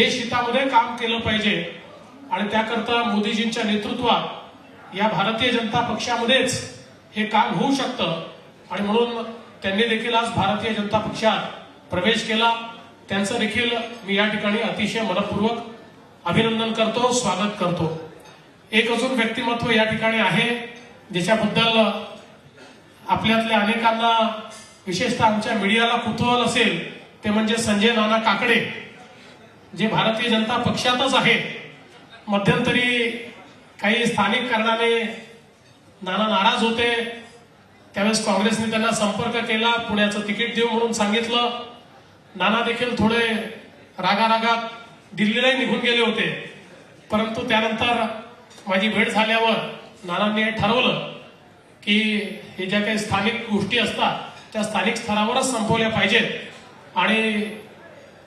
देशहितामध्ये काम केलं पाहिजे. आणि त्याकरता मोदीजींच्या नेतृत्वात या भारतीय जनता पक्षामध्येच हे काम होऊ शकतं. आणि म्हणून त्यांनी देखील आज भारतीय जनता पक्षात प्रवेश केला. त्यांचं देखील मी या ठिकाणी अतिशय मनपूर्वक अभिनंदन करतो स्वागत करतो. एक अजून व्यक्तिमत्व या ठिकाणी आहे ज्याच्याबद्दल आपल्यातल्या अनेकांना विशेषतः आमच्या मीडियाला कुतूहल असेल ते म्हणजे संजय नाना काकडे. जे भारतीय जनता पक्षातच आहे मध्यंतरी काही स्थानिक कारणाने नाना नाराज होते. त्यावेळेस काँग्रेसने त्यांना संपर्क केला पुण्याचं तिकीट देऊ म्हणून सांगितलं. नाना देखील थोडे रागारागात दिल्लीलाही निघून गेले होते. परंतु त्यानंतर माझी भेट झाल्यावर नानांनी हे ठरवलं की हे ज्या काही स्थानिक गोष्टी असतात त्या स्थानिक स्तरावरच संपवल्या पाहिजेत. आणि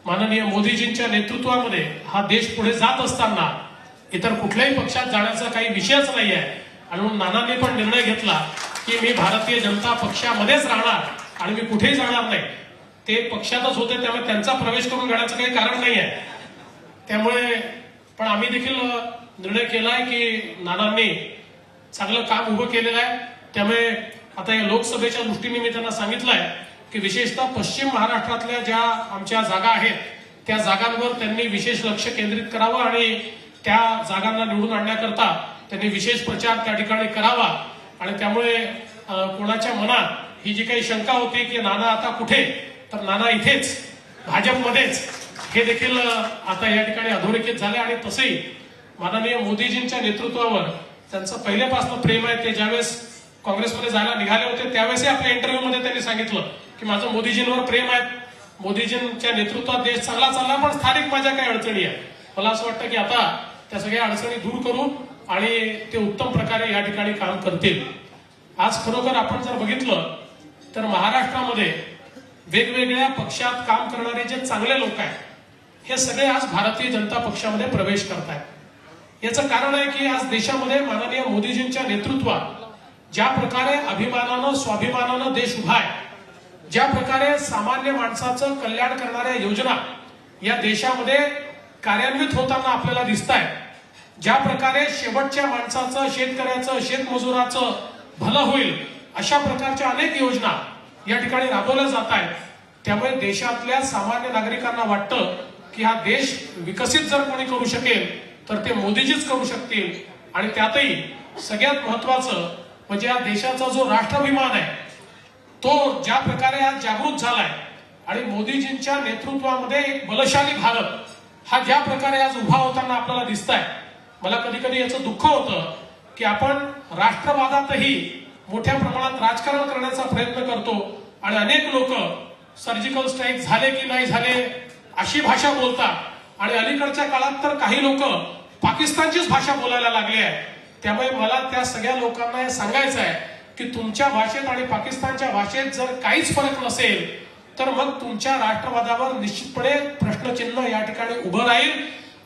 माननीय मोदीजींच्या नेतृत्वामध्ये हा देश पुढे जात असताना इतर कुठल्याही पक्षात जाण्याचा काही विषयच नाही आहे आणि म्हणून नानांनी पण निर्णय घेतला की मी भारतीय जनता पक्षामध्येच राहणार आणि मी कुठेही जाणार नाही. ते पक्षातच होते त्यामुळे त्यांचा प्रवेश करून घेण्याचं काही कारण नाही आहे त्यामुळे पण आम्ही देखील निर्णय केलाय की नानांनी चांगलं काम उभं केलेलं आहे. त्यामुळे आता या लोकसभेच्या दृष्टीने मी त्यांना सांगितलं आहे की विशेषतः पश्चिम महाराष्ट्रातल्या ज्या आमच्या जागा आहेत त्या जागांवर त्यांनी विशेष लक्ष केंद्रित करावं आणि त्या जागांना निवडून आणण्याकरता त्यांनी विशेष प्रचार त्या ठिकाणी करावा. आणि त्यामुळे कोणाच्या मनात ही जी काही शंका होती की नाना आता कुठे तर नाना इथेच भाजपमध्येच हे देखील आता या ठिकाणी अधोरेखित झाले आणि तसेही माननीय मोदीजींच्या नेतृत्वावर त्यांचं पहिल्यापासून प्रेम आहे ते ज्यावेळेस काँग्रेसमध्ये जायला निघाले होते त्यावेळेसही आपल्या इंटरव्ह्यू मध्ये त्यांनी सांगितलं. की माझं मोदीजींवर प्रेम आहे. मोदीजींच्या नेतृत्वात देश चांगला चालला पण स्थानिक माझ्या काही अडचणी आहे मला असं वाटतं की आता त्या सगळ्या अडचणी दूर करू आणि ते उत्तम प्रकारे या ठिकाणी काम करतील. आज खरोखर आपण जर बघितलं तर महाराष्ट्रामध्ये वेगवेगळ्या पक्षात काम करणारे जे चांगले लोक आहेत हे सगळे आज भारतीय जनता पक्षामध्ये प्रवेश करत आहेत याचं कारण आहे की आज देशामध्ये माननीय मोदीजींच्या नेतृत्वात ज्या प्रकारे अभिमानानं स्वाभिमानानं देश उभा आहे ज्या प्रकारे सामान्य माणसाचं कल्याण करणाऱ्या योजना या देशामध्ये कार्यान्वित होताना आपल्याला दिसत आहेत ज्या प्रकारे शेवटच्या माणसाचं शेतकऱ्याचं शेतमजुराचं भलं होईल अशा प्रकारच्या अनेक योजना या ठिकाणी राबवल्या जात आहेत त्यामुळे देशातल्या सामान्य नागरिकांना वाटतं की हा देश विकसित जर कोणी करू शकेल तर ते मोदीजीच करू शकतील. आणि त्यातही सगळ्यात महत्वाचं म्हणजे या देशाचा जो राष्ट्राभिमान आहे तो ज्या प्रकारे आज जागृत झालाय आणि मोदीजींच्या नेतृत्वामध्ये एक बलशाली भारत हा ज्या प्रकारे आज उभा होताना आपल्याला दिसत आहे मला कधी कधी याचं दुःख होतं की आपण राष्ट्रवादातही मोठ्या प्रमाणात राजकारण करण्याचा प्रयत्न करतो आणि अनेक लोक सर्जिकल स्ट्राईक झाले की नाही झाले अशी भाषा बोलतात. आणि अलीकडच्या काळात तर काही लोक पाकिस्तानचीच भाषा बोलायला लागली आहे त्यामुळे मला त्या सगळ्या लोकांना हे सांगायचं आहे की तुमच्या भाषेत आणि पाकिस्तानच्या भाषेत जर काहीच फरक नसेल तर मग तुमच्या राष्ट्रवादावर निश्चितपणे प्रश्नचिन्ह या ठिकाणी उभं राहील.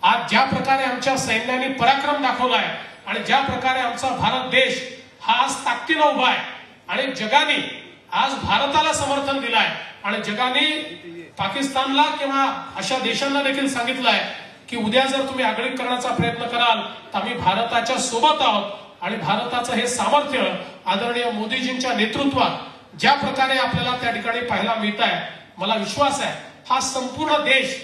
आज ज्या प्रकारे आमच्या सैन्याने पराक्रम दाखवलाय आणि ज्या प्रकारे आमचा भारत देश हा आज ताकदीनं उभा आहे आणि जगाने आज भारताला समर्थन दिलाय आणि जगाने पाकिस्तानला किंवा अशा देशांना देखील सांगितलंय की उद्या जर तुम्ही आगळीक करण्याचा प्रयत्न कराल तर आम्ही भारताच्या सोबत आहोत. आणि भारताचं हे सामर्थ्य आदरणीय मोदीजींच्या नेतृत्वात ज्या प्रकारे आपल्याला त्या ठिकाणी पाहायला मिळत आहे मला विश्वास आहे हा संपूर्ण देश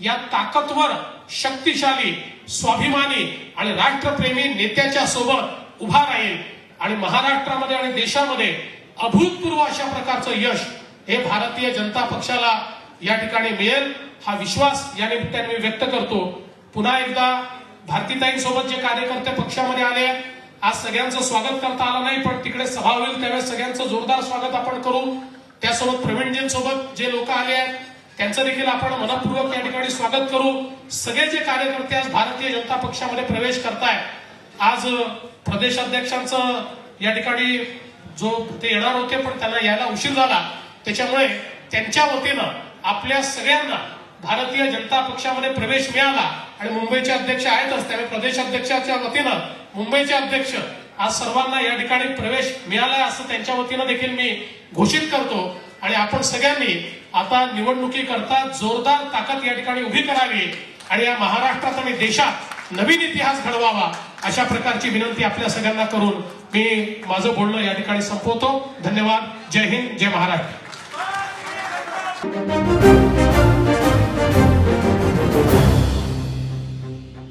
या ताकदवर शक्तिशाली स्वाभिमानी आणि राष्ट्रप्रेमी नेत्याच्या सोबत उभा राहील आणि महाराष्ट्रामध्ये आणि देशामध्ये अभूतपूर्व अशा प्रकारचं यश हे भारतीय जनता पक्षाला या ठिकाणी मिळेल हा विश्वास या निमित्ताने मी व्यक्त करतो. पुन्हा एकदा भारतीताईंसोबत जे कार्यकर्ते पक्षामध्ये आले आहेत, आज सगळ्यांचं स्वागत करता आलं नाही पण तिकडे सभा होईल त्यावेळेस सगळ्यांचं जोरदार स्वागत आपण करू. त्यासोबत प्रवीणजींसोबत जे लोक आले आहेत त्यांचं देखील आपण मनपूर्वक या ठिकाणी स्वागत करू. सगळे जे कार्यकर्ते आज भारतीय जनता पक्षामध्ये प्रवेश करताय आज प्रदेशाध्यक्षांचं या ठिकाणी जो ते येणार होते पण त्यांना यायला उशीर झाला. त्याच्यामुळे त्यांच्या वतीनं आपल्या सगळ्यांना भारतीय जनता पक्षामध्ये प्रवेश मिळाला आणि मुंबईचे अध्यक्ष आहेतच त्यामुळे प्रदेशाध्यक्षाच्या वतीनं मुंबईचे अध्यक्ष आज सर्वांना या ठिकाणी प्रवेश मिळाला असं त्यांच्या वतीनं देखील मी घोषित करतो. आणि आपण सगळ्यांनी आता निवडणुकीकरता जोरदार ताकद या ठिकाणी उभी करावी आणि या महाराष्ट्रात आणि देशात नवीन इतिहास घडवावा अशा प्रकारची विनंती आपल्या सगळ्यांना करून मी माझं बोलणं या ठिकाणी संपवतो. धन्यवाद. जय हिंद. जय महाराष्ट्र.